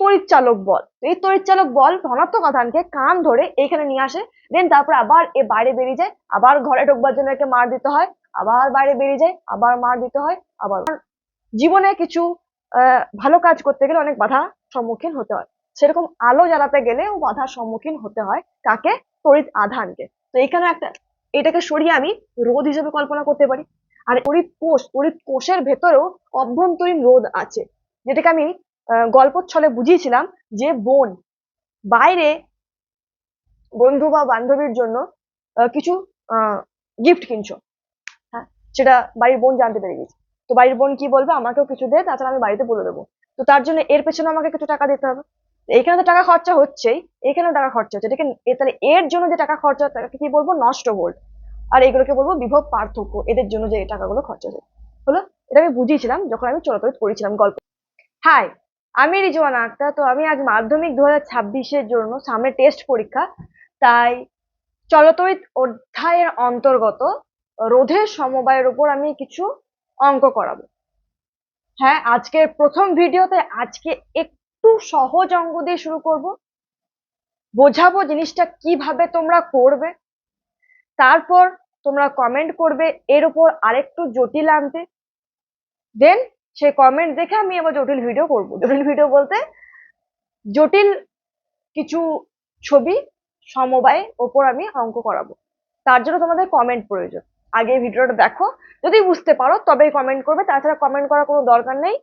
তড়িৎ চালক বল। এই তড়িৎ চালক বল ধনাত্মক আধানকে কান ধরে এইখানে নিয়ে আসে। দেন তারপর আবার এ বাইরে বেরিয়ে যায়। আবার ঘরে ঢোকবার জন্য একে মার দিতে হয়। আবার বাইরে বেরিয়ে যায়। আবার মার দিতে হয়। আবার জীবনে কিছু ভালো কাজ করতে গেলে অনেক বাধা সম্মুখীন হতে হয়। সেরকম আলো জ্বালাতে গেলেও বাধার সম্মুখীন হতে হয় কাকে? তড়িৎ আধানকে। তো এখানে একটা, এটাকে সরিয়ে আমি রোদ হিসেবে কল্পনা করতে পারি। আর তড়িৎ কোষ, তড়িৎ কোষের ভেতরেও অভ্যন্তরীণ রোধ আছে। যেটাকে আমি আহ, গল্পর ছলে বুঝিয়েছিলাম যে বোন বাইরে বন্ধু বা বান্ধবীর জন্য কিছু গিফট কিনছো। হ্যাঁ সেটা বাড়ির বোন জানতে পেরে গেছে। তো বাড়ির বোন কি বলবে? আমাকেও কিছু দে তাছাড়া আমি বাড়িতে বলে দেবো। তো তার জন্য এর পেছনে আমাকে কিছু টাকা দিতে হবে। এখানে তো টাকা খরচা হচ্ছেই এখানেও টাকা খরচা হচ্ছে। এ তাহলে এর জন্য যে টাকা খরচা তাকে কি বলব? নষ্ট ভোল্ট আর এগুলোকে বলব বিভব পার্থক্য এদের জন্য যে টাকাগুলো খরচা হচ্ছে। হলো এটা আমি বুঝিয়েছিলাম যখন আমি চলতরিত করেছিলাম গল্প। হাই আমি রিজওয়ানা আক্তার, তো আমি আজ মাধ্যমিক দু হাজার ছাব্বিশের জন্য সামনে টেস্ট পরীক্ষা। তাই চলতরিত অধ্যায়ের অন্তর্গত রোধের সমবায়ের উপর আমি কিছু অঙ্ক করাবো। হ্যাঁ আজকের প্রথম ভিডিওতে আজকে একটু সহজ অঙ্ক দিয়ে শুরু করব। বোঝাবো জিনিসটা কীভাবে তোমরা করবে। তারপর তোমরা কমেন্ট করবে, এর উপর আরেকটু জটিল আনতে। দেন সেই কমেন্ট দেখে আমি আবার জটিল ভিডিও করব। জটিল ভিডিও বলতে জটিল কিছু ছবি সমবায় ওপর আমি অঙ্ক করাবো। তার জন্য তোমাদের কমেন্ট প্রয়োজন। আগে ভিডিওটা দেখো। যদি বুঝতে পারো, তবেই কমেন্ট করবে। তাছাড়া কমেন্ট করার কোনো দরকার নেই।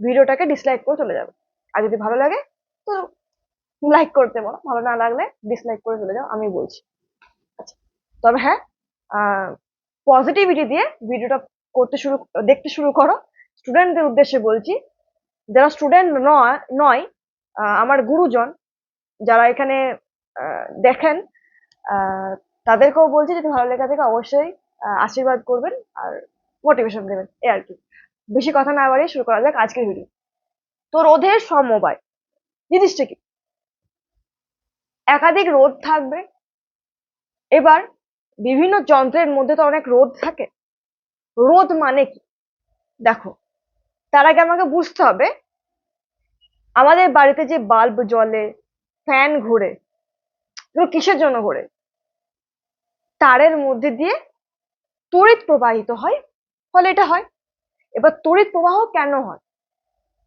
ভিডিওটাকে ডিসলাইক করে চলে যাবে। আর যদি ভালো লাগে, তো লাইক করতে পারো। ভালো না লাগলে ডিসলাইক করে চলে যাও। আমি বলছি। আচ্ছা। তবে হ্যাঁ পজিটিভিটি দিয়ে ভিডিওটা করতে শুরু, দেখতে শুরু করো। স্টুডেন্টদের উদ্দেশ্যে বলছি, যারা স্টুডেন্ট নয় নয় আমার গুরুজন, যারা এখানে দেখেন তাদেরকেও বলছি যদি ভালো লেখা থাকে অবশ্যই আশীর্বাদ করবেন আর মোটিভেশন দেবেন, এ আর কি। বেশি কথা না বাড়িয়ে শুরু করা যাক আজকের ভিডিও তো রোধের সমবায়, জিনিসটা কি? একাধিক রোধ থাকবে। এবার বিভিন্ন যন্ত্রের মধ্যে তো অনেক রোধ থাকে। রোধ মানে কি? দেখো তার আগে আমাকে বুঝতে হবে, আমাদের বাড়িতে যে বাল্ব জ্বলে, ফ্যান ঘুরে কিসের জন্য ঘোরে? তারের মধ্যে দিয়ে তড়িৎ প্রবাহিত হয়, ফলে এটা হয়। এবার তড়িৎ প্রবাহ কেন হয়?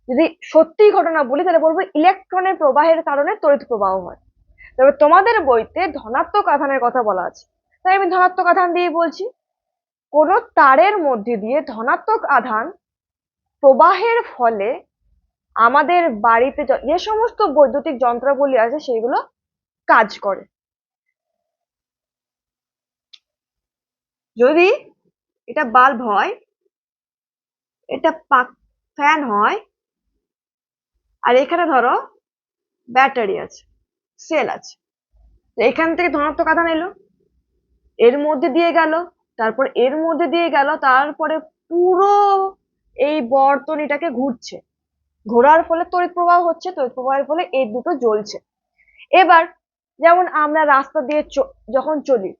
যদি সত্যি ঘটনা বলি, তাহলে বলব ইলেকট্রনের প্রবাহের কারণে তড়িৎ প্রবাহ হয়। তবে তোমাদের বইতে ধনাত্মক আধানের কথা বলা আছে। তাই আমি ধনাত্মক আধান দিয়ে বলছি। কোন তারের মধ্যে দিয়ে ধনাত্মক আধান প্রবাহের ফলে আমাদের বাড়িতে যে সমস্ত বৈদ্যুতিক যন্ত্রাবলী আছে সেগুলো কাজ করে। যদি এটা বাল্ব হয়, এটা ফ্যান হয়, আর এখানে ধরো ব্যাটারি আছে, সেল আছে এখান থেকে ধনাত্মক আধান এলো, এর মধ্যে দিয়ে গেল, তারপর এর মধ্যে দিয়ে গেল, তারপরে পুরো এই বর্তনীটাকে ঘুরছে। ঘোরার ফলে তড়িৎ প্রবাহ হচ্ছে, তড়িৎ প্রবাহের ফলে এই দুটো জ্বলছে। এবার যেমন আমরা রাস্তা দিয়ে যখন চলি,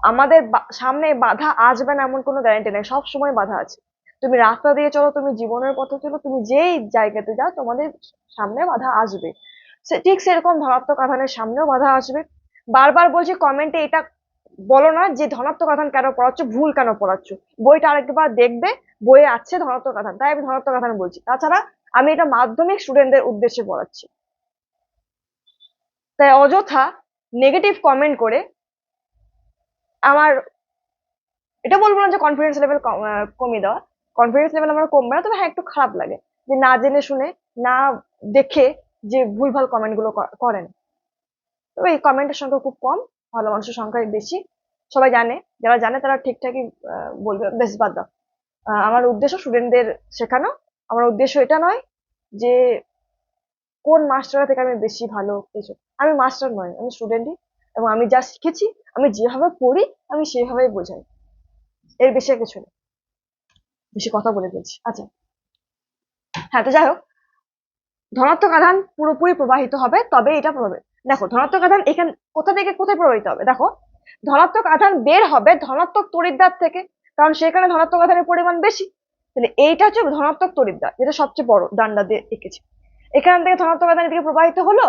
আমাদের সামনে বাধা আসবে না এমন কোনো গ্যারান্টি নেই, সব সময় বাধা আছে। তুমি রাস্তা দিয়ে চলো, তুমি জীবনের পথে চলো, তুমি যেই জায়গাতে যাও, তোমাদের সামনে বাধা আসবে। ঠিক সেরকম ধনাত্মক আধানের সামনেও বাধা আসবে। বারবার বলছি কমেন্টে এটা বলো না যে ধনাত্মক আধান কেন পড়াচ্ছ, ভুল কেন পড়াচ্ছ। বইটা আরেকবার দেখবে বইয়ে আছে ধনাত্মক আধান, তাই আমি ধনাত্মক আধান বলছি। তাছাড়া আমি এটা মাধ্যমিক স্টুডেন্টদের উদ্দেশ্যে পড়াচ্ছি। তাই অযথা নেগেটিভ কমেন্ট করে আমার, এটা বলব না যে কনফিডেন্স লেভেল কমিয়ে দেওয়া। কনফিডেন্স লেভেল আমার কমবে না, তবে হ্যাঁ একটু খারাপ লাগে যে না জেনে শুনে, না দেখে যে ভুলভাল কমেন্টগুলো করেন। তবে এই কমেন্টের সংখ্যা খুব কম, ভালো মানুষের সংখ্যাই বেশি। সবাই জানে, যারা জানে তারা ঠিকঠাকই বলবে। বেশ, বাদ দাও। আমার উদ্দেশ্য স্টুডেন্টদের শেখানো। আমার উদ্দেশ্য এটা নয় যে কোন মাস্টার থেকে আমি বেশি ভালো কিছু আমি মাস্টার নয় আমি স্টুডেন্টই এবং আমি যা শিখেছি, আমি যেভাবে পড়ি, আমি সেভাবেই বোঝাই। এর বেশি কিছু বেশি কথা বলে দিয়েছি আচ্ছা। হ্যাঁ তো যাই হোক। ধনাত্মক আধান পুরোপুরি প্রবাহিত হবে, তবে এটা প্রভাবে। দেখো, ধনাত্মক আধান এখান, কোথা থেকে কোথায় প্রবাহিত হবে? দেখো, ধনাত্মক আধান বের হবে ধনাত্মক তড়িৎদ্বার থেকে। কারণ সেখানে ধনাত্মক আধানের পরিমাণ বেশি, তাহলে এইটা হচ্ছে ধনাত্মক তড়িৎদ্বার যেটা সবচেয়ে বড় ডান্ডা দিয়ে এঁকেছে। এখান থেকে ধনাত্মক আধান দিকে প্রবাহিত হলো,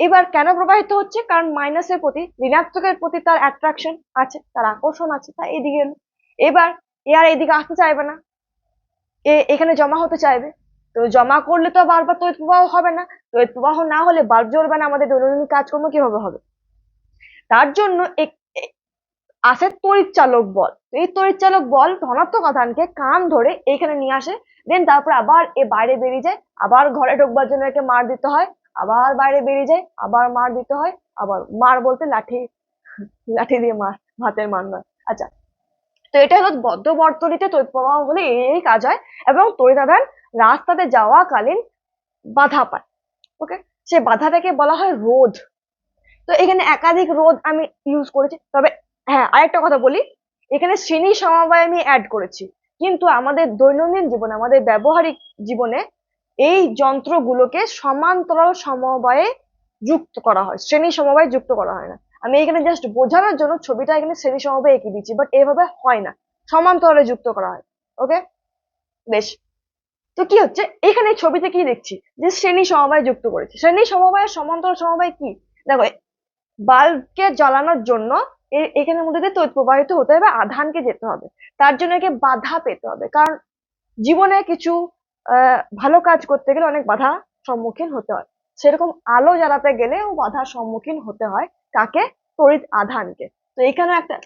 এবার কেন প্রবাহিত হচ্ছে? কারণ মাইনাসের প্রতি, ঋণাত্মকের প্রতি তার অ্যাট্রাকশন আছে, তার আকর্ষণ আছে তা এদিকে এলো। এবার এ আর এদিকে আসতে চাইবে না, এ এখানে জমা হতে চাইবে, তো জমা করলে তো বারবার তড়িৎ প্রবাহ হবে না, তড়িৎ প্রবাহ না হলে বাল্ব জ্বলবে না, আমাদের দৈনন্দিন কাজকর্ম কীভাবে হবে? তার জন্য আসে তড়িৎ চালক বল। এই তড়িৎ চালক বল ধনাত্মক আধানকে কান ধরে এইখানে নিয়ে আসে দেন তারপর আবার এ বাইরে বেরিয়ে যায়, আবার ঘরে ঢোকবার জন্য একে মার দিতে হয়, আবার বাইরে বেরিয়ে যায়, আবার মার দিতে হয়, আবার মার বলতে লাঠি লাঠি দিয়ে মার ভাতের মার নয়। আচ্ছা তো এটা হলো বদ্ধ বর্তনীতে তড়িৎ প্রবাহ হলে এই কাজ হয় এবং তড়িৎ রাস্তাতে যাওয়াকালীন বাধা পায়। ওকে সে বাধাটাকে বলা হয় রোধ। তো এখানে একাধিক রোধ আমি ইউজ করেছি, তবে হ্যাঁ আরেকটা কথা বলি। এখানে শ্রেণি সমবায় আমি অ্যাড করেছি। কিন্তু আমাদের দৈনন্দিন জীবনে, আমাদের ব্যবহারিক জীবনে এই যন্ত্রগুলোকে সমান্তরাল সমবায়ে যুক্ত করা হয়। শ্রেণি সমবায় যুক্ত করা হয় না। আমি এখানে জাস্ট বোঝানোর জন্য ছবিটা এখানে শ্রেণি সমবায় এঁকে দিচ্ছি বাট এভাবে হয় না। সমান্তরালে যুক্ত করা হয়। ওকে বেশ। তো কি হচ্ছে? এখানে ছবিতে কি দেখছি? যে শ্রেণি সমবায় যুক্ত করেছি। শ্রেণি সমবায় সমান্তরাল সমবায় কি? দেখো বাল্বকে জ্বালানোর জন্য এখানের মধ্যে দিয়ে তড়িৎ প্রবাহিত হতে হবে, আধানকে যেতে হবে। তার জন্য একে বাধা পেতে হবে। কারণ জীবনে কিছু ভালো কাজ করতে গেলে অনেক বাধা সম্মুখীন হতে হয়। সেরকম আলো জ্বালাতে গেলেও বাধার সম্মুখীন হতে হয় কাকে তড়িৎ আধানকে। তো এখানে একটা,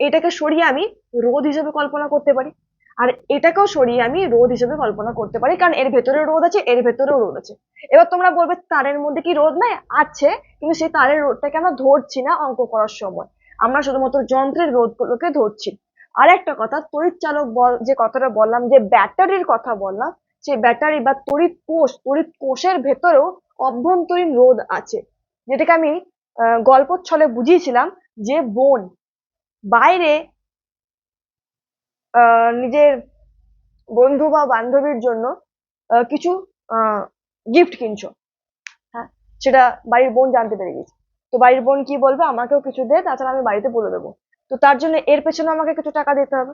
এটাকে সরিয়ে আমি রোদ হিসেবে কল্পনা করতে পারি। আর এটাকেও সরিয়ে আমি রোদ হিসেবে কল্পনা করতে পারি, কারণ এর ভেতরে রোদ আছে, এর ভেতরেও রোদ আছে। এবার তোমরা বলবে তারের মধ্যে কি রোদ নাই? আছে, কিন্তু সেই তারের রোদটাকে আমরা ধরছি না অঙ্ক করার সময়। আমরা শুধুমাত্র যন্ত্রের রোধগুলোকে ধরছি। আর একটা কথা, তড়িৎ চালক বল, যে কথাটা বললাম, যে ব্যাটারির কথা বললাম, সেই ব্যাটারি বা তড়িৎ কোষ, তড়িৎ কোষের ভেতরেও অভ্যন্তরীণ রোধ আছে। যেটাকে আমি গল্প ছলে বুঝিয়েছিলাম যে বোন বাইরে নিজের বন্ধু বা বান্ধবীর জন্য কিছু গিফট কিনছো। হ্যাঁ সেটা বাড়ির বোন জানতে পেরে গেছে। তো বাড়ির বোন কি বলবে? আমাকেও কিছু দে, তাছাড়া আমি বাড়িতে বলে দেবো। তো তার জন্য এর পেছনে আমাকে কিছু টাকা দিতে হবে।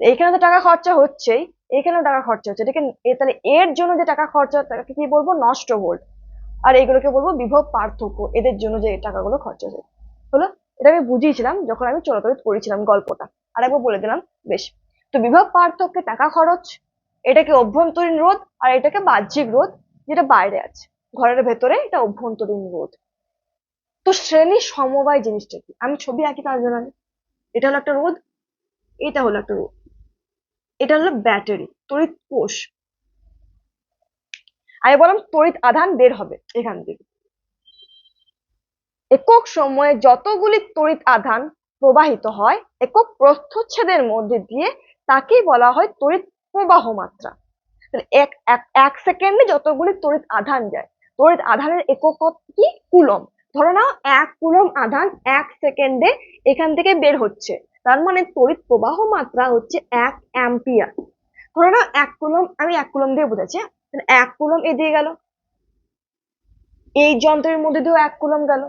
এইখানে তো টাকা খরচা হচ্ছেই, এইখানেও টাকা খরচা হচ্ছে। এটাকে তাহলে এর জন্য যে টাকা খরচা, তাকে কি বলব? নষ্ট ভোল্ট আর এইগুলোকে বলব বিভব পার্থক্য, এদের জন্য যে টাকাগুলো খরচা হচ্ছে। হলো? এটা আমি বুঝিয়েছিলাম যখন আমি চলাচল করেছিলাম গল্পটা। আর একবার বলে দিলাম, বেশ। তো বিভব পার্থক্যে টাকা খরচ, এটাকে অভ্যন্তরীণ রোধ আর এটাকে বাহ্যিক রোধ, যেটা বাইরে আছে। ঘরের ভেতরে এটা অভ্যন্তরীণ রোধ। তো শ্রেণি সমবায় জিনিসটা কি? আমি ছবি আঁকি তার জন্য। এটা হলো একটা রোদ এটা হলো একটা রোধ। এটা হলো ব্যাটারি, তড়িৎ কোষ। আমি বললাম তড়িৎ আধান বের হবে এখান থেকে। একক সময়ে যতগুলি তড়িৎ আধান প্রবাহিত হয়, একক প্রস্থচ্ছেদের মধ্যে দিয়ে তাকেই বলা হয় তড়িৎ প্রবাহ মাত্রা। এক- এক সেকেন্ডে যতগুলি তড়িৎ আধান যায়, তড়িৎ আধানের একক কি? কুলম ধরে নাও এক কুলম আধান এক সেকেন্ডে এখান থেকে বের হচ্ছে। তার মানে তড়িৎ প্রবাহ মাত্রা হচ্ছে এক অ্যাম্পিয়ার। ধরে নাও এক কুলম, আমি এক কুলম দিয়ে বোঝাচ্ছি? এক কুলম এদিকে গেল। এই যন্ত্রের মধ্যে দিয়েও এক কুলম গেল।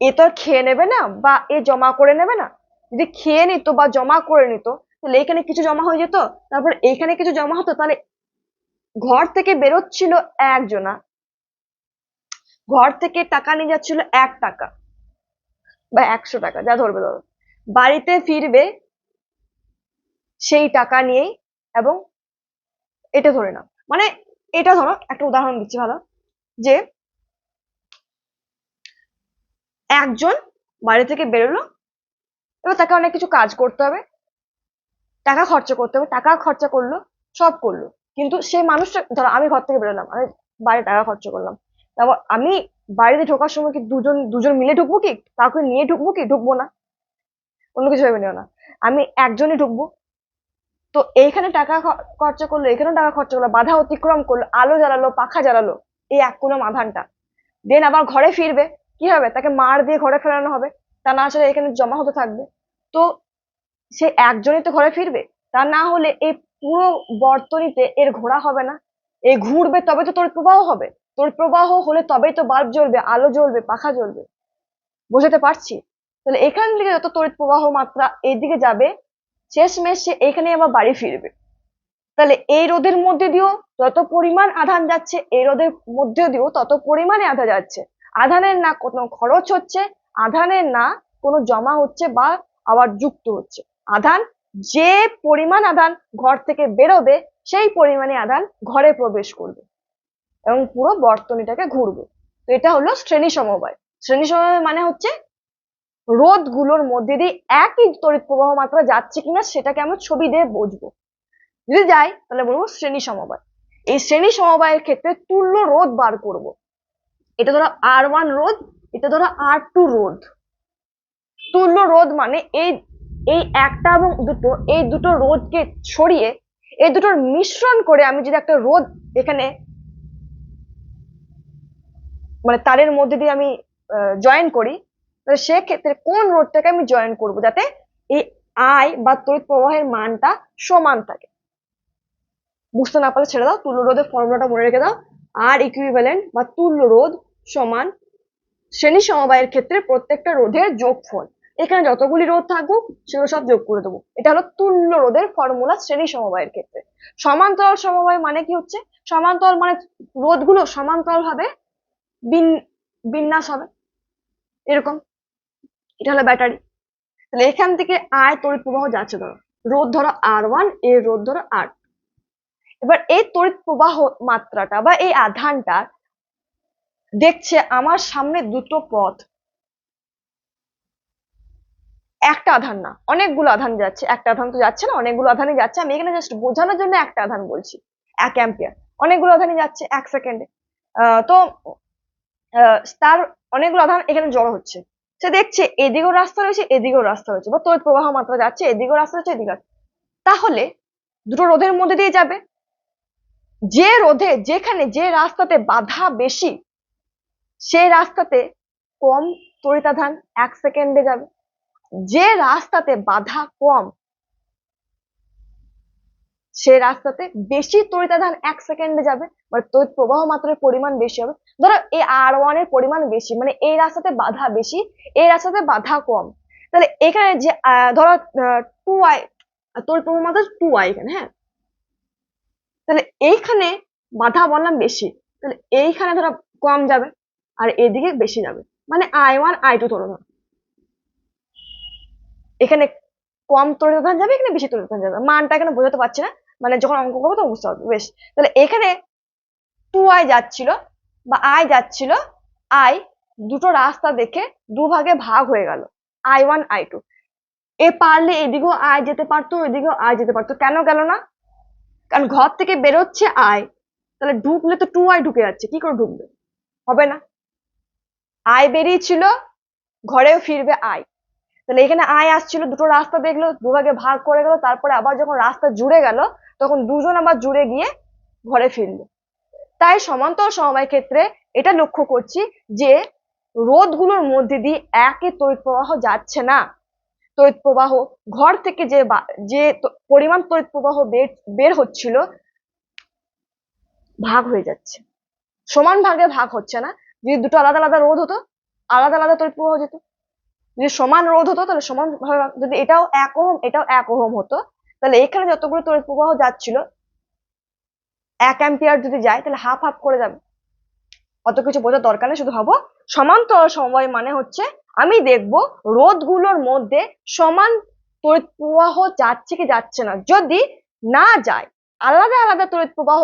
এ তো আর খেয়ে নেবে না বা এ জমা করে নেবে না। যদি খেয়ে নিত বা জমা করে নিত, তাহলে এখানে কিছু জমা হয়ে যেত। তারপর এইখানে কিছু জমা হতো, তাহলে ঘর থেকে বেরোচ্ছিল একজনা। ঘর থেকে টাকা নিয়ে যাচ্ছিল এক টাকা বা একশো টাকা, যা ধরবে ধরো। বাড়িতে ফিরবে সেই টাকা নিয়েই এবং এটা ধরে নাও। মানে এটা ধরো, একটা উদাহরণ দিচ্ছি ভালো, যে একজন বাড়ি থেকে বেরোলো, এবার তাকে অনেক কিছু কাজ করতে হবে, টাকা খরচা করতে হবে, টাকা খরচা করল, সব করল। কিন্তু সেই মানুষটা, ধরো আমি ঘর থেকে বেরোলাম, আমি বাইরে টাকা খরচা করলাম তারপর আমি বাড়িতে ঢোকার সময় কি দুজন দুজন মিলে ঢুকবো কি? কাউকে নিয়ে ঢুকবো কি? ঢুকবো না। অন্য কিছু ভেবে নিও না। আমি একজনই ঢুকবো। তো এইখানে টাকা খরচা করল এখানেও টাকা খরচা করল, বাধা অতিক্রম করল, আলো জ্বালালো, পাখা জ্বালালো, এই এক কুলম আধানটা দেন আবার ঘরে ফিরবে। কি হবে? তাকে মার দিয়ে ঘরে ফেরানো হবে। তা না আসলে এখানে জমা হতে থাকবে। তো সে একজনই তো ঘরে ফিরবে। তা না হলে এই পুরো বর্তনীতে এর ঘোরা হবে না। এ ঘুরবে, তবে তো তোর প্রবাহ হবে। তড়িৎ প্রবাহ হলে তবেই তো বাল্ব জ্বলবে, আলো জ্বলবে, পাখা জ্বলবে। বোঝাতে পারছি? তাহলে এখান থেকে যত তড়িৎ প্রবাহ মাত্রা এইদিকে যাবে, শেষমেশ সে এখানে আবার বাড়ি ফিরবে। তাহলে এই রোদের মধ্যে দিয়েও যত পরিমাণ আধান যাচ্ছে, এই রোদের মধ্যে দিয়েও তত পরিমাণে আধা যাচ্ছে। আধানের না কোনো খরচ হচ্ছে, আধানের না কোনো জমা হচ্ছে বা আবার যুক্ত হচ্ছে। আধান যে পরিমাণ আধান ঘর থেকে বেরোবে, সেই পরিমাণে আধান ঘরে প্রবেশ করবে। এবং পুরো বর্তনীটাকে ঘুরবে। তো এটা হলো শ্রেণি সমবায়। শ্রেণি সমবায় মানে হচ্ছে রোধগুলোর মধ্যে দিয়ে একই তড়িৎ প্রবাহ মাত্রা যাচ্ছে কিনা সেটাকে আমরা ছবি দিয়ে বুঝব। যদি যাই, তাহলে বলব শ্রেণি সমবায়। এই শ্রেণি সমবায়ের ক্ষেত্রে তুল্য রোধ বার করব। এটা ধরো আর ওয়ান রোধ, এটা ধরো আর টু রোধ। তুল্য রোধ মানে এই এই একটা এবং দুটো, এই দুটো রোধকে ছড়িয়ে, এই দুটোর মিশ্রণ করে আমি যদি একটা রোধ এখানে মানে তারের মধ্যে দিয়ে আমি জয়েন করি সেক্ষেত্রে কোন রোধটাকে আমি জয়েন করব? যাতে এই আই বা তড়িৎ প্রবাহের মানটা সমান থাকে। বুঝতে না পারলে ছেড়ে দাও, তুল্য রোধের ফর্মুলাটা মনে রেখে দাও। আর ইকুইভ্যালেন্ট বা তুল্য রোধ সমান শ্রেণি সমবায়ের ক্ষেত্রে প্রত্যেকটা রোধের যোগফল। এখানে যতগুলি রোধ থাকুক, সেগুলো সব যোগ করে দেবো। এটা হলো তুল্য রোধের ফর্মুলা শ্রেণি সমবায়ের ক্ষেত্রে। সমান্তরাল সমবায় মানে কি হচ্ছে? সমান্তরাল মানে রোধগুলো সমান্তরাল ভাবে বিন্যাস হবে। এরকম। এটা হলো ব্যাটারি। তাহলে এখান থেকে আয় তড়িৎ প্রবাহ যাচ্ছে ধরো। রোধ ধরো আর ওয়ানের রোধ ধরো আর এবার এই তড়িৎ প্রবাহ মাত্রাটা বা এই আধানটা দেখছে আমার সামনে দুটো পথ। একটা আধান না, অনেকগুলো আধান যাচ্ছে। একটা আধান তো যাচ্ছে না, অনেকগুলো আধানই যাচ্ছে। আমি এখানে জাস্ট বোঝানোর জন্য একটা আধান বলছি। এক অ্যাম্পিয়ার অনেকগুলো আধানই যাচ্ছে এক সেকেন্ডে তো তার অনেকগুলো আধান এখানে জড়ো হচ্ছে। সে দেখছে এদিকেও রাস্তা রয়েছে, এদিকেও রাস্তা রয়েছে। বা তড়িৎ প্রবাহ মাত্রা যাচ্ছে, এদিকেও রাস্তা রয়েছে, এদিকে। তাহলে দুটো রোধের মধ্যে দিয়ে যাবে। যে রোধে, যেখানে যে রাস্তাতে বাধা বেশি, সেই রাস্তাতে কম তড়িতাধান এক সেকেন্ডে যাবে। যে রাস্তাতে বাধা কম, সে রাস্তাতে বেশি তড়িতাধান এক সেকেন্ডে যাবে। মানে তড়িৎ প্রবাহ মাত্রার পরিমাণ বেশি হবে। ধরো এই আর ওয়ানের পরিমাণ বেশি মানে এই রাস্তাতে বাধা বেশি, এই রাস্তাতে বাধা কম। তাহলে এখানে যে ধরো টু আই তোর মাত্রা টু আই এখানে হ্যাঁ? তাহলে এইখানে বাধা বললাম বেশি, তাহলে এইখানে ধরো কম যাবে আর এদিকে বেশি যাবে। মানে আই ওয়ান আই টু ধরো। এখানে কম তরিতান যাবে, এখানে বেশি তরিতান যাবে। মানটা এখানে বোঝাতে পারছি না মানে যখন অঙ্ক করব তো বুঝতে পারবে। বেশ, তাহলে এখানে টু আই যাচ্ছিল বা আই যাচ্ছিল আই দুটো রাস্তা দেখে দুভাগে ভাগ হয়ে গেল আই ওয়ান আই টু এ পারলে এদিকেও আয় যেতে পারতো এদিকেও আয় যেতে পারতো। কেন গেল না? কারণ ঘর থেকে বেরোচ্ছে আয় তাহলে ঢুকলে তো টু আয় ঢুকে যাচ্ছে, কি করে ঢুকবে? হবে না। আয় বেরিয়েছিল, ঘরেও ফিরবে আয় তাহলে এখানে আয় আসছিল, দুটো রাস্তা দেখল, দুভাগে ভাগ করে গেল, তারপরে আবার যখন রাস্তা জুড়ে গেল, তখন দুজন আবার জুড়ে গিয়ে ঘরে ফিরলো। তাই সমান্তর সমবায় ক্ষেত্রে এটা লক্ষ্য করছি যে রোধগুলোর মধ্যে দিয়ে একই তড়িৎ প্রবাহ যাচ্ছে না। তড়িৎ প্রবাহ ঘর থেকে যে যে পরিমাণ তড়িৎ প্রবাহ বের হচ্ছিল ভাগ হয়ে যাচ্ছে। সমান ভাগে ভাগ হচ্ছে না। যদি দুটো আলাদা আলাদা রোধ হতো, আলাদা আলাদা তড়িৎ প্রবাহ যেত। যদি সমান রোধ হতো, তাহলে সমান যদি এটাও এক ওহম, এটাও এক ওহম হতো, তাহলে এখানে যতগুলো তড়িৎ প্রবাহ যাচ্ছিল এক অ্যাম্পিয়ার যদি যায়, তাহলে হাফ হাফ করে যাবে। অত কিছু বোঝার দরকার নেই, শুধু হব সমান্তরাল সময় মানে হচ্ছে আমি দেখব রোধগুলোর মধ্যে সমান তড়িৎ প্রবাহ যাচ্ছে কি যাচ্ছে না। যদি না যায়, আলাদা আলাদা তড়িৎ প্রবাহ,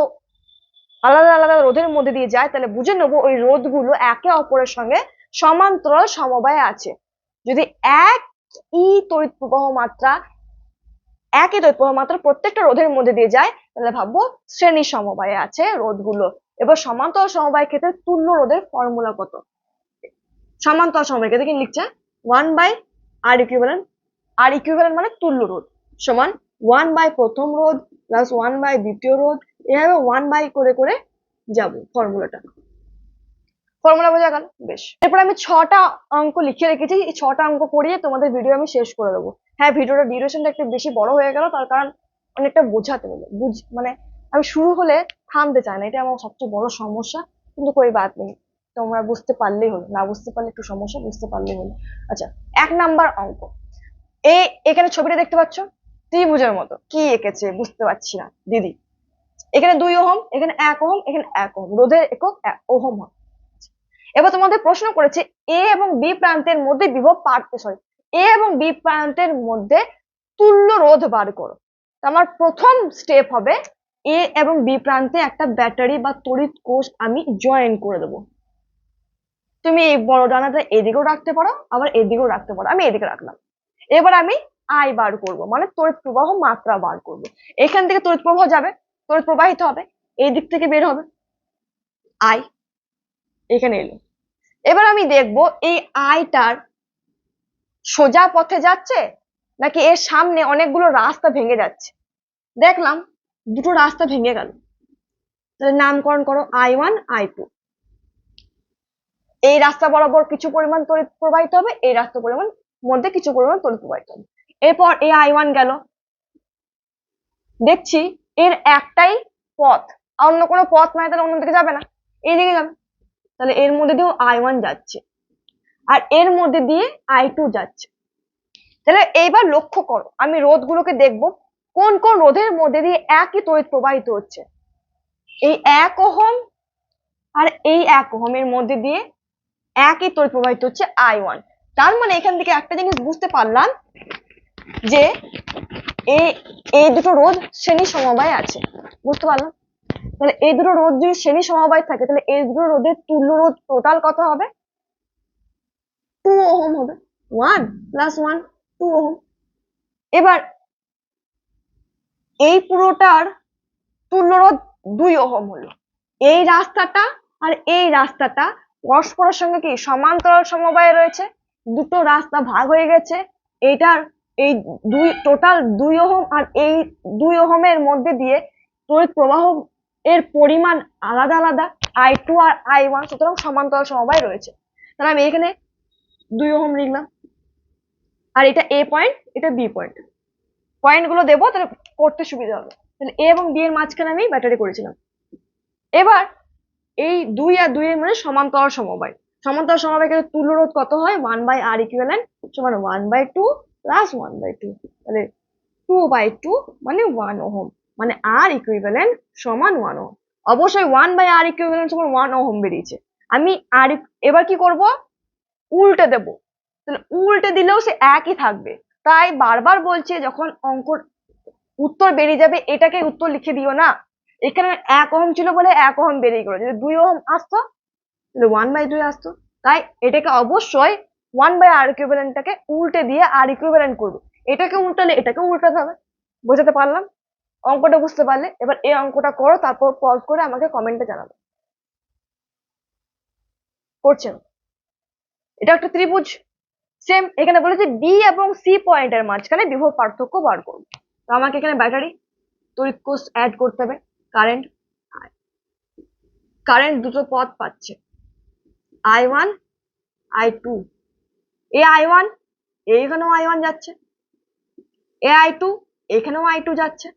আলাদা আলাদা রোধের মধ্যে দিয়ে যায়, তাহলে বুঝে নেব ওই রোধগুলো একে অপরের সঙ্গে সমান্তরাল সমবায়ে আছে। যদি এক ই তড়িৎ প্রবাহ মাত্রা একই তড়িৎ প্রবাহ মাত্রা প্রত্যেকটা রোধের মধ্যে দিয়ে যায় তাহলে ভাববো শ্রেণি সমবায়ে আছে রোধগুলো। এবার সমান্তরাল সমবায় ক্ষেত্রে তুল্য রোধের ফর্মুলা কত? সমান্তরাল সমবায় ক্ষেত্রে কি লিখছে? One by R equivalent R equivalent মানে তুল্য রোধ সমান ওয়ান বাই প্রথম রোধ প্লাস ওয়ান বাই দ্বিতীয় রোধ। এভাবে ওয়ান বাই করে করে যাব ফর্মুলাটা ফর্মুলা বোঝা গেল? বেশ। এরপর আমি ছটা অঙ্ক লিখে রেখেছি। এই ছটা অঙ্ক পড়িয়ে তোমাদের ভিডিও আমি শেষ করে দেবো। হ্যাঁ ভিডিওটা ডিউরেশনটা একটু বেশি বড় হয়ে গেল, তার কারণ অনেকটা বোঝাতে হলো বুঝ মানে আমি শুরু হলে থামতে চাই না। এটা আমার সবচেয়ে বড় সমস্যা। কিন্তু কই বাদ নেই। তোমরা বুঝতে পারলেই হলো। না বুঝতে পারলে একটু সমস্যা, বুঝতে পারলেই হলো। আচ্ছা এক নাম্বার অঙ্ক। এই এখানে ছবিটা দেখতে পাচ্ছ? ত্রিভুজের মতো। কি এঁকেছে বুঝতে পারছি না। দিদি। এখানে দুই ওহম, এখানে এক ওহম, এখানে এক ওহম। রোধের একক এক ওহম হয়। এবার তোমাদের প্রশ্ন করেছে, এ এবং বি প্রান্তের মধ্যে বিভব পার্থক্য, সরি, এ এবং বি প্রান্তের মধ্যে তুল্য রোধ বার করো। আমার প্রথম স্টেপ হবে এ এবং বি প্রান্তে একটা ব্যাটারি বা তড়িৎ কোষ আমি জয়েন করে দেবো। তুমি এই বড় ডানাটা এদিকেও রাখতে পারো, আবার এদিকেও রাখতে পারো। আমি এদিকে রাখলাম। এবার আমি আই বার করব মানে তড়িৎ প্রবাহ মাত্রা বার করব। এখান থেকে তড়িৎ প্রবাহ যাবে, তড়িৎ প্রবাহিত হবে, এই দিক থেকে বের হবে। আই এখানে এলো। এবার আমি দেখব এই আইটার সোজা পথে যাচ্ছে, নাকি এর সামনে অনেকগুলো রাস্তা ভেঙে যাচ্ছে? দেখলাম দুটো রাস্তা ভেঙে গেল। তাহলে নামকরণ করো আই ওয়ান, আই টু। এই রাস্তা বরাবর কিছু পরিমাণ তড়িৎ প্রবাহিত হবে, এই রাস্তা পরিমাণ মধ্যে কিছু পরিমাণ তড়িৎ প্রবাহিত হবে। এরপর এই আই ওয়ান গেল। দেখছি এর একটাই পথ। অন্য কোনো পথ নাই, তাহলে অন্যদিকে যাবে না। এইদিকে যাবে তাহলে এর মধ্যে দিয়েও আই ওয়ান যাচ্ছে। আর এর মধ্যে দিয়ে আই টু যাচ্ছে। তাহলে এইবার লক্ষ্য করো, আমি রোধগুলোকে দেখব। কোন কোন রোধের মধ্যে দিয়ে একই তড়িৎ প্রবাহিত হচ্ছে? এই এক ওহম আর এই এক ওহমের মধ্যে দিয়ে একই তড়িৎ প্রবাহিত হচ্ছে আই ওয়ান তার মানে এখান থেকে একটা জিনিস বুঝতে পারলাম যে এই এই দুটো রোধ শ্রেণি সমবায় আছে। বুঝতে পারলাম? তাহলে এই দুটো রোধ যদি শ্রেণি সমবায় থাকে, তাহলে এই দুটো রোধের তুল্য রোধ টোটাল কত হবে? টু ওহম হবে। One plus one two ohm. এবার এই পুরোটার রোধ দুই ওহম হলো। এই রাস্তাটা আর এই রাস্তাটা পরস্পরের সঙ্গে কি সমান্তরাল সমবায়ে রয়েছে? দুটো রাস্তা ভাগ হয়ে গেছে। এইটার এই দুই টোটাল দুই ওহম আর এই দুই ওহমের মধ্যে দিয়ে তড়িৎ প্রবাহ এর পরিমাণ আলাদা আলাদা। আই টু আর আই ওয়ান সুতরাং সমান্তরাল সমবায় রয়েছে। তাহলে আমি এখানে দুই ওহম লিখলাম। আর এটা এ পয়েন্ট এটা বি পয়েন্ট পয়েন্টগুলো দেবো, তাহলে করতে সুবিধা হবে। তাহলে এ এবং বি এর মাঝখানে আমি ব্যাটারি করেছিলাম। এবার এই দুই আর দুই এর মধ্যে সমান্তরাল সমবায়। সমান্তরাল সমবায় ক্ষেত্রে তুল্য রোধ কত হয়? ওয়ান বাই আর ইকুইভ্যালেন্ট সমান one by two plus one by two তাহলে টু বাই টু মানে ওয়ান ওহম। মানে আর ইকুইভ্যালেন্ট সমান ওয়ান ওহম। অবশ্যই ওয়ান বাই আর ইকুইভ্যালেন্ট সমান ওয়ান ওহম বেরিয়েছে। আমি আর এবার কি করব? উল্টে দেব। তাহলে উল্টে দিলেও সে একই থাকবে। তাই বারবার বলছে, যখন অঙ্কর উত্তর বেরিয়ে যাবে, এটাকে উত্তর লিখে দিও না। এখানে এক ওহম ছিল বলে এক ওহম বেরিয়ে গেলো। যদি দুই ওহম আসতো, তাহলে ওয়ান বাই দুই আসতো। তাই এটাকে অবশ্যই ওয়ান বাই আর ইকুইভ্যালেন্টটাকে উল্টে দিয়ে আর ইকুইভ্যালেন্ট করব। এটাকে উল্টালে এটাকে উল্টাতে হবে। বোঝাতে পারলাম? অঙ্কটা বুঝতে পারলে এবার এই অঙ্কটা করো, তারপর পজ করে আমাকে কমেন্টে জানাবে। করছেন? এটা একটা ত্রিভুজ। সেম এখানে বলেছে বি এবং সি পয়েন্টের মাঝখানে বিভব পার্থক্য বার করব। তো আমাকে এখানে ব্যাটারি তড়িৎ কোষ অ্যাড করতে হবে। কারেন্ট কারেন্ট দুটো পথ পাচ্ছে। আই ওয়ান আই টু এ আই ওয়ান এইখানেও আই ওয়ান যাচ্ছে। এ আই টু এখানেও আই টু যাচ্ছে।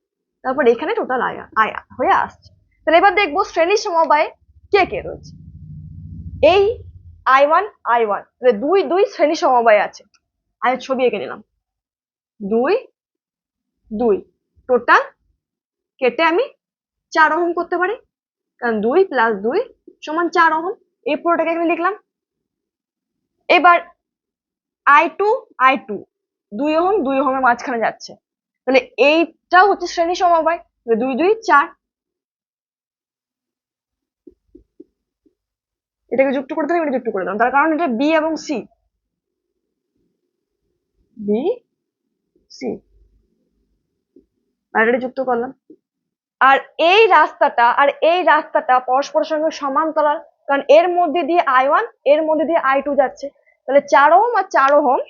তারপর এখানে টোটাল আই আই হয়ে আসছে। তাহলে এবার দেখব শ্রেণি সমবায়ে কে কে রয়েছে। এই আই ওয়ান আই ওয়ান দুই দুই শ্রেণি সমবায় আছে। আমি ছবি এঁকে নিলাম। দুই দুই। টোটাল কেটে আমি চার ওহম করতে পারি। কারণ দুই প্লাস দুই সমান চার ওহম। এই পুরোটাকে এখানে লিখলাম। এবার আই টু আই টু দুই ওহম, দুই ওহমের মাঝখানে যাচ্ছে। তাহলে এইটা হচ্ছে শ্রেণি সমবায়। দুই দুই, চার। এটাকে যুক্ত করে দিলাম, এটা যুক্ত করে দিলাম। তার কারণ এটা বি এবং সি বি সি এটা যুক্ত করলাম। আর এই রাস্তাটা, আর এই রাস্তাটা পরস্পরের সঙ্গে সমান্তরাল, কারণ এর মধ্যে দিয়ে আই ওয়ানের মধ্যে দিয়ে আই টু যাচ্ছে। তাহলে চার ওহম আর চার ওহম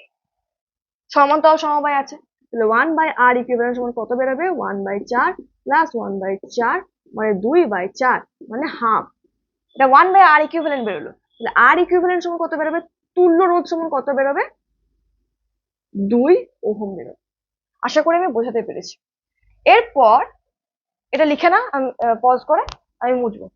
সমান্তরাল সমবায় আছে। তাহলে ওয়ান বাই আর ইকুইভ্যালেন্ট সমান কত বেরোবে? ওয়ান বাই চার প্লাস ওয়ান বাই চার মানে দুই বাই চার মানে হাফ এটা ওয়ান বাই আর ইকুইভ্যালেন্ট বেরোলো। তাহলে আর ইকুইভ্যালেন্ট সমান কত বেরোবে? তুল্য রোধ সমান কত বেরোবে? দুই ওহম বেরোবে। আশা করি আমি বোঝাতে পেরেছি। এরপর, এটা লিখে না, আমি পজ করে, আমি মুছবো।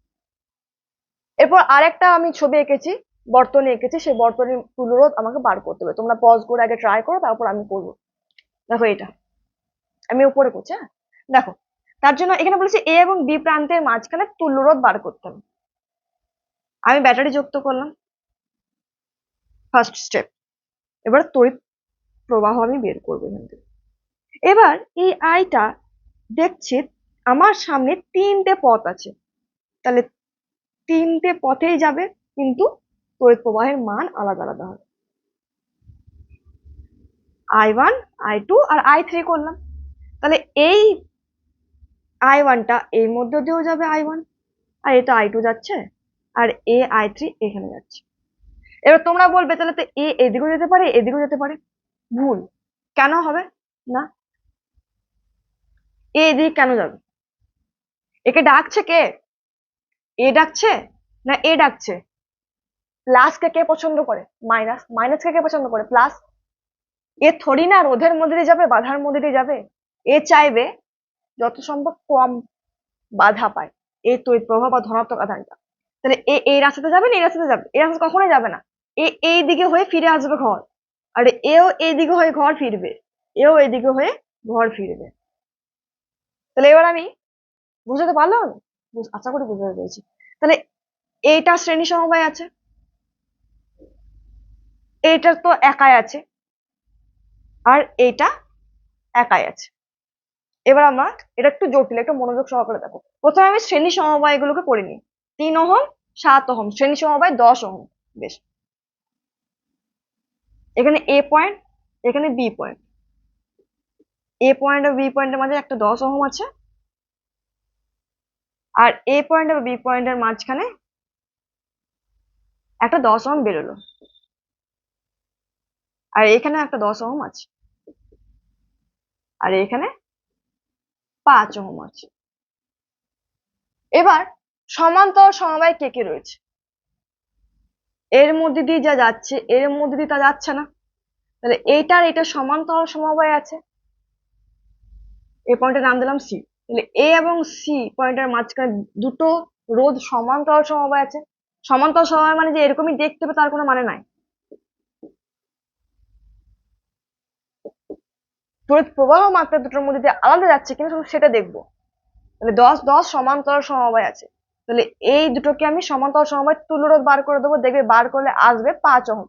এরপর আরেকটা আমি ছবি এঁকেছি, বর্তনে এঁকেছি, সেই বর্তনীর তুলরোধ আমাকে বার করতে হবে। তোমরা পজ করে আগে ট্রাই করো, তারপর আমি করব। দেখো এটা। আমি উপরে করছি হ্যাঁ? দেখো, তার জন্য এখানে বলেছি এ এবং বি প্রান্তের মাঝখানে তুল্যরোধ বার করতে হবে। আমি ব্যাটারি যুক্ত করলাম। ফার্স্ট স্টেপ এবার তড়িৎ প্রবাহ আমি বের করব এখান থেকে। এবার এই আইটা দেখছি আমার সামনে তিনটে পথ আছে। তাহলে তিনটে পথেই যাবে, কিন্তু তড়িৎ প্রবাহের মান আলাদা আলাদা হবে। আই ওয়ান আই টু আর আই থ্রি করলাম। তাহলে এই আই ওয়ানটা এর মধ্যে দিয়েও যাবে আই ওয়ান আর এটা আই টু যাচ্ছে, আর এ আই থ্রি এখানে যাচ্ছে। এবার তোমরা বলবে তাহলে তো এ এদিকেও যেতে পারে, এদিকেও যেতে পারে। ভুল। কেন হবে? না এ এদিকে কেন যাবে? একে ডাকছে কে? এ ডাকছে না এ ডাকছে? প্লাস কে কে পছন্দ করে? মাইনাস মাইনাস কে কে পছন্দ করে? প্লাস এ থরি না রোধের মধ্যে দিয়ে যাবে, বাধার মধ্যে দিয়ে যাবে? এ চাইবে যত সম্ভব কম বাধা পায়। এ তড়িৎ প্রভাব বা ধনাত্মক আধানটা। তাহলে এ এই রাস্তাতে যাবে না এই রাস্তাতে যাবে? এই রাস্তা কখনোই যাবে না। এ এই দিকে হয়ে ফিরে আসবে ঘর। আর এও এই দিকে হয়ে ঘর ফিরবে। এও এদিকে হয়ে ঘর ফিরবে। তাহলে এবার আমি বুঝতে পারলাম? আশা করি বুঝতে পেরেছি। তাহলে এইটা শ্রেণি সমবায় আছে। এইটা তো একাই আছে। আর এইটা একাই আছে। এবার আমরা এটা একটু জটিল, একটু মনোযোগ সহকারে দেখো। প্রথমে আমি শ্রেণি সমবায় গুলোকে করে নিই। তিন ওহম, সাত ওহম, শ্রেণি সমবায় দশ ওহম, বেশ। এখানে এ পয়েন্ট এখানে বি পয়েন্ট এ পয়েন্ট আর বি পয়েন্টের মাঝে একটা দশ ওহম আছে। আর এ পয়েন্ট আর বি পয়েন্টের মাঝখানে একটা দশ ওহম বেরোলো। আর এখানে একটা দশ ওহম আছে। আর এখানে পাঁচ ওহম আছে। এবার সমান্তর সমবায় কে কে রয়েছে? এর মধ্যে দিয়ে যা যাচ্ছে, এর মধ্যে দিয়ে তা যাচ্ছে না। তাহলে এইটার এটা সমান্তরাল সমবায় আছে। এই পয়েন্টের নাম দিলাম সি তাহলে এ এবং সি পয়েন্টের মাঝখানে দুটো রোধ সমান্তরাল সমবায় আছে। সমান্তরাল সমবায় মানে যে এরকমই দেখতে হবে তার কোনো মানে নাই। তড়িৎ প্রবাহ মাত্রা দুটোর মধ্যে আলাদা যাচ্ছে কিনা সেটা দেখব। তাহলে দশ দশ সমান্তরাল সমবায় আছে। তাহলে এই দুটোকে আমি সমান্তরাল সমবায় তুল্যরোধ বার করে দেবো, দেখবে বার করলে আসবে পাঁচ ওহম।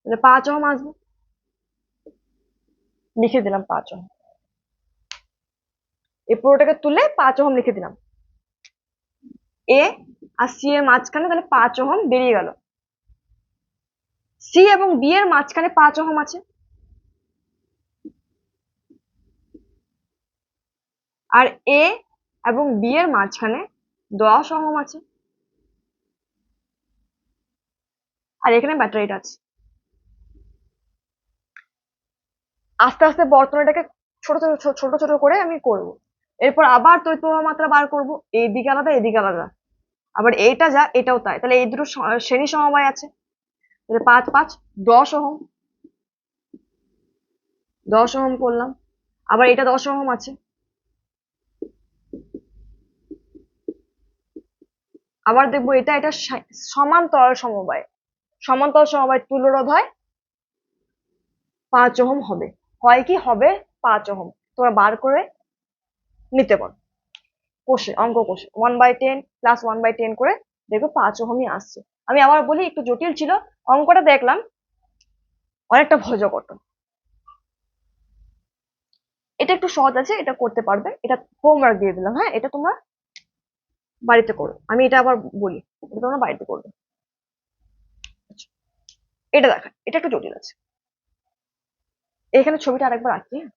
তাহলে পাঁচ ওহম আসবে। লিখে দিলাম পাঁচ ওহম। এই পুরোটাকে তুলে পাঁচ ওহম লিখে দিলাম। এ আর সি এর মাঝখানে তাহলে পাঁচ ওহম বেরিয়ে গেল। সি এবং বি এর মাঝখানে পাঁচ ওহম আছে। আর এ এবং বি এর মাঝখানে দশ ওহম আছে। আর এখানে ব্যাটারিটা আছে। আস্তে আস্তে বর্তনীটাকে ছোট ছোট ছোট ছোট ছোট করে আমি করব। এরপর আবার তড়িৎ প্রবাহ মাত্রা বার করব। এইদিকে আলাদা এদিকে আলাদা। আবার এইটা যা, এটাও তাই। তাহলে এই দুটো শ্রেণি সমবায় আছে। তাহলে পাঁচ পাঁচ, দশ ওহম। দশ ওহম করলাম। আবার এটা দশ ওহম আছে। আবার দেখব এটা এটা সমান্তরাল সমবায়। সমান্তরাল সমবায় তুল্যরোধ হয়, পাঁচ ওহম হবে। হয় কি? হবে পাঁচ ওহম। তোমরা বার করে নিতে পারো। কোষে অঙ্ক কোষে one by ten plus one by ten করে দেখবে পাঁচ ওহমই আসছে। আমি আবার বলি একটু জটিল ছিল অঙ্কটা দেখলাম অনেকটা ভজকট এটা একটু সহজ আছে এটা করতে পারবে। এটা হোমওয়ার্ক দিয়ে দিলাম হ্যাঁ? এটা তোমরা বাড়িতে করো। আমি এটা আবার বলি এটা তোমরা বাড়িতে করবে। আচ্ছা, এটা দেখা এটা একটু জটিল আছে। এখানে ছবিটা আরেকবার আঁকি হ্যাঁ?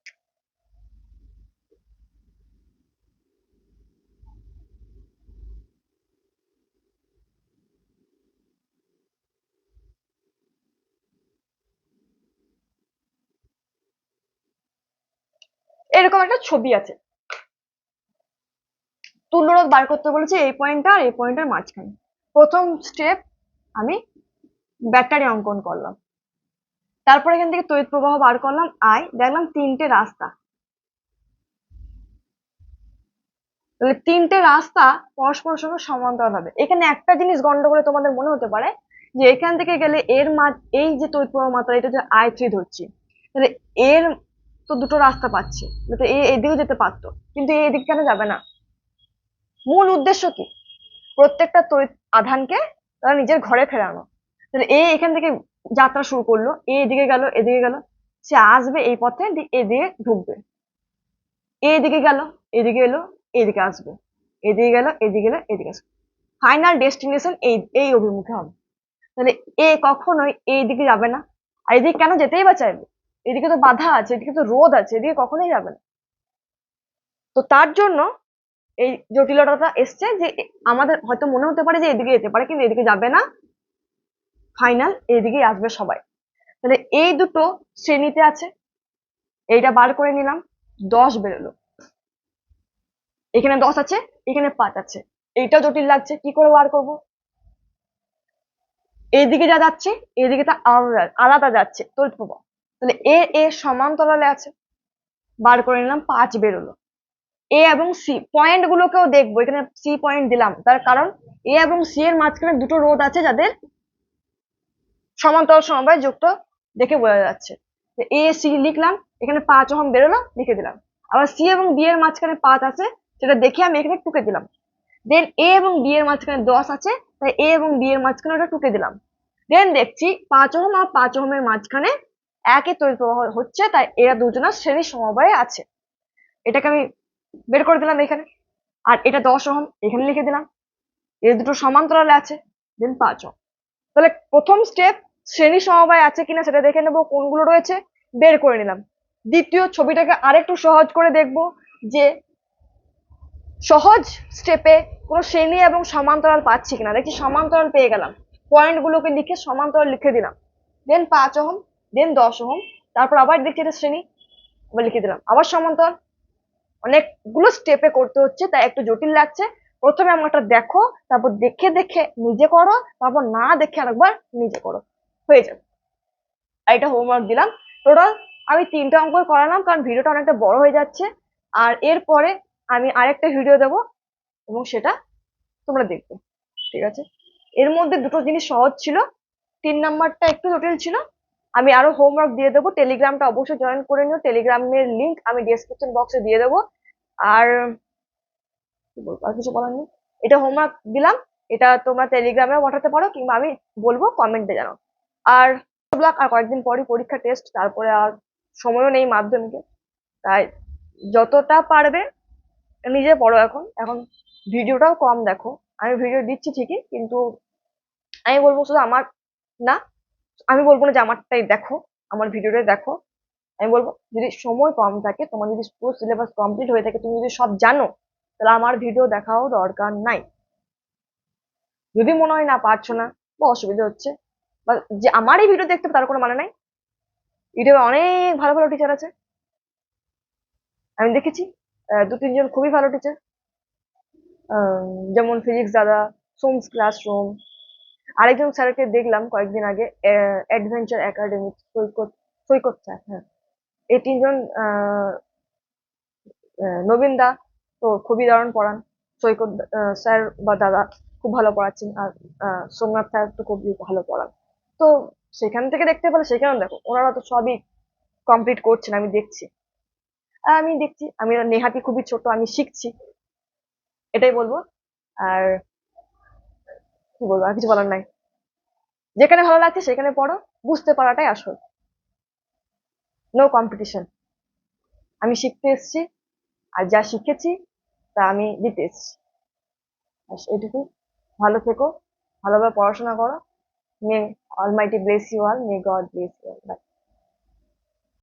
এরকম একটা ছবি আছে। তুল্যরোধ বার করতে বলেছে এই পয়েন্টটা আর এই পয়েন্টের মাঝখানে। প্রথম স্টেপ আমি ব্যাটারি অঙ্কন করলাম। তারপর এখান থেকে তড়িৎ প্রবাহ বার করলাম আই দেখলাম তিনটে রাস্তা। তিনটে রাস্তা পরস্পরের সঙ্গে সমান্তরাল হবে। এখানে একটা জিনিস গন্ডগোলে তোমাদের মনে হতে পারে যে এখান থেকে গেলে এর মাঝ এই যে তড়িৎ প্রবাহ মাত্রা, এটা যে আই থ্রি ধরছি। তাহলে এর তো দুটো রাস্তা পাচ্ছে। এ এদিকেও যেতে পারতো। কিন্তু এ এদিকে কেন যাবে না? মূল উদ্দেশ্য কি? প্রত্যেকটা তড়িৎ আধানকে তারা নিজের ঘরে ফেরানো। তাহলে এ এখান থেকে যাত্রা শুরু করল। এ এদিকে গেল এদিকে গেল। সে আসবে এই পথে এদিকে ঢুকবে। এদিকে গেল, এদিকে এলো, এদিকে আসবে। এদিকে গেল, এদিকে গেলো এদিকে আসবে। ফাইনাল ডেস্টিনেশন এই এই অভিমুখে হবে। তাহলে এ কখনোই এই দিকে যাবে না। আর এদিকে কেন যেতেই বা চাইবে? এদিকে তো বাধা আছে, এদিকে তো রোদ আছে, এদিকে কখনোই যাবে না। তো তার জন্য এই জটিলতাটা এসছে যে আমাদের হয়তো মনে হতে পারে যে এদিকে যেতে পারে, কিন্তু এদিকে যাবে না। ফাইনাল এদিকে আসবে সবাই। তাহলে এই দুটো শ্রেণীতে আছে, এইটা বার করে নিলাম, দশ বেরোলো। এখানে দশ আছে, এখানে পাঁচ আছে। এইটাও জটিল লাগছে, কি করে বার করব? এইদিকে যা যাচ্ছে এইদিকে তা আলাদা আলাদা যাচ্ছে, তড়িৎ প্রবাহ। তাহলে এ এ সমান্তরালে আছে। বার করে নিলাম, পাঁচ বেরোলো। এ এবং সি পয়েন্ট গুলোকেও দেখব, এখানে সি পয়েন্ট দিলাম। তার কারণ এ এবং সি এর মাঝখানে দুটো রোধ আছে যাদের সমান্তরাল সমবায় যুক্ত দেখে বোঝা যাচ্ছে। এ, সি লিখলাম, এখানে পাঁচ ওহম বেরোলো, লিখে দিলাম। আবার সি এবং বি এর মাঝখানে পাঁচ আছে, সেটা দেখে আমি এখানে টুকে দিলাম। দেন এ এবং বি এর মাঝখানে দশ আছে, তাই এ এবং বি এর মাঝখানে ওটা টুকে দিলাম। দেন দেখছি পাঁচ ওহম আর পাঁচ ওহমের মাঝখানে একই তড়িৎ প্রবাহ হচ্ছে, তাই এরা দুজনের শ্রেণি সমবায়ে আছে। এটাকে আমি বের করে দিলাম এখানে। আর এটা দশ ওহম, এখানে লিখে দিলাম। এর দুটো সমান্তরালে আছে দেন পাঁচ ওহম। তাহলে প্রথম স্টেপ শ্রেণি সমবায় আছে কিনা সেটা দেখে নেব, কোনগুলো রয়েছে, বের করে নিলাম। দ্বিতীয় ছবিটাকে আরেকটু সহজ করে দেখব যে সহজ স্টেপে কোনো শ্রেণি এবং সমান্তরাল পাচ্ছি কিনা। দেখছি সমান্তরাল পেয়ে গেলাম। পয়েন্টগুলোকে লিখে সমান্তরাল লিখে দিলাম। দেন পাঁচ ওহম দেন দশ ওহম। তারপর আবার দেখছি এটা শ্রেণি। আবার লিখে দিলাম। আবার সমান্তর অনেকগুলো স্টেপে করতে হচ্ছে, তাই একটু জটিল লাগছে। প্রথমে আমারটা দেখো, তারপর দেখে দেখে নিজে করো, তারপর না দেখে আরেকবার নিজে করো। হয়ে যাবে। এটা হোমওয়ার্ক দিলাম। টোটাল আমি তিনটা অঙ্ক করালাম, কারণ ভিডিওটা অনেকটা বড় হয়ে যাচ্ছে। আর এরপরে আমি আরেকটা ভিডিও দেবো, এবং সেটা তোমরা দেখবে। ঠিক আছে? এর মধ্যে দুটো জিনিস সহজ ছিল। তিন নাম্বারটা একটু জটিল ছিল। আমি আরও হোমওয়ার্ক দিয়ে দেবো টেলিগ্রামটা অবশ্যই জয়েন করে নিও টেলিগ্রামের লিংক আমি ডেসক্রিপশন বক্সে দিয়ে দেবো। আর কি বলব, আর কিছু বলার নেই? এটা হোমওয়ার্ক দিলাম, এটা তোমরা টেলিগ্রামে পাঠাতে পারো, কিংবা আমি বলব কমেন্টে জানাও। আর ব্লক আর কয়েকদিন পরই পরীক্ষা টেস্ট তারপরে আর সময়ও নেই মাধ্যমিকে। তাই যতটা পারবে, নিজে পড়ো এখন। এখন ভিডিওটাও কম দেখো। আমি ভিডিও দিচ্ছি ঠিকই, কিন্তু আমি বলব শুধু আমার না আমি বলব না যে আমারটাই দেখো, আমার ভিডিওটাই দেখো। আমি বলব, যদি সময় কম থাকে, তোমার যদি পুরো সিলেবাস কমপ্লিট হয়ে থাকে, তুমি যদি সব জানো, তাহলে আমার ভিডিও দেখাও দরকার নাই। যদি মনে হয় না পারছ না, বা অসুবিধা হচ্ছে, বা যে আমার এই ভিডিও দেখতে তার কোনো মানে নাই। ইউটিউবে অনেক ভালো ভালো টিচার আছে। আমি দেখেছি দু তিনজন খুবই ভালো টিচার যেমন ফিজিক্স দাদা সোমস ক্লাসরুম আরেকজন স্যারকে দেখলাম কয়েকদিন আগে adventure academy Saikat Saikat sir হ্যাঁ। এই তিনজন নবীন দা তো খুবই দারুণ পড়ান। সৈকত স্যার বা দাদা খুব ভালো পড়াচ্ছেন আর সোমনাথ স্যার তো খুবই ভালো পড়ান। তো সেখান থেকে দেখতে পেলে সেখানেও দেখো, ওনারা তো সবই কমপ্লিট করছেন, আমি দেখছি। আমি দেখছি, আমি, নেহাতি খুবই ছোট, আমি শিখছি। এটাই বলব। আর কি বলব, আর কিছু বলার নাই। যেখানে ভালো লাগছে সেখানে পড়ো, বুঝতে পারাটাই আসল। নো কম্পিটিশন আমি শিখতে এসছি, আর যা শিখেছি তা আমি দিতে এসেছি। এটুকু। ভালো থেকো, ভালোভাবে পড়াশোনা করো। May almighty bless you all may God bless you all bye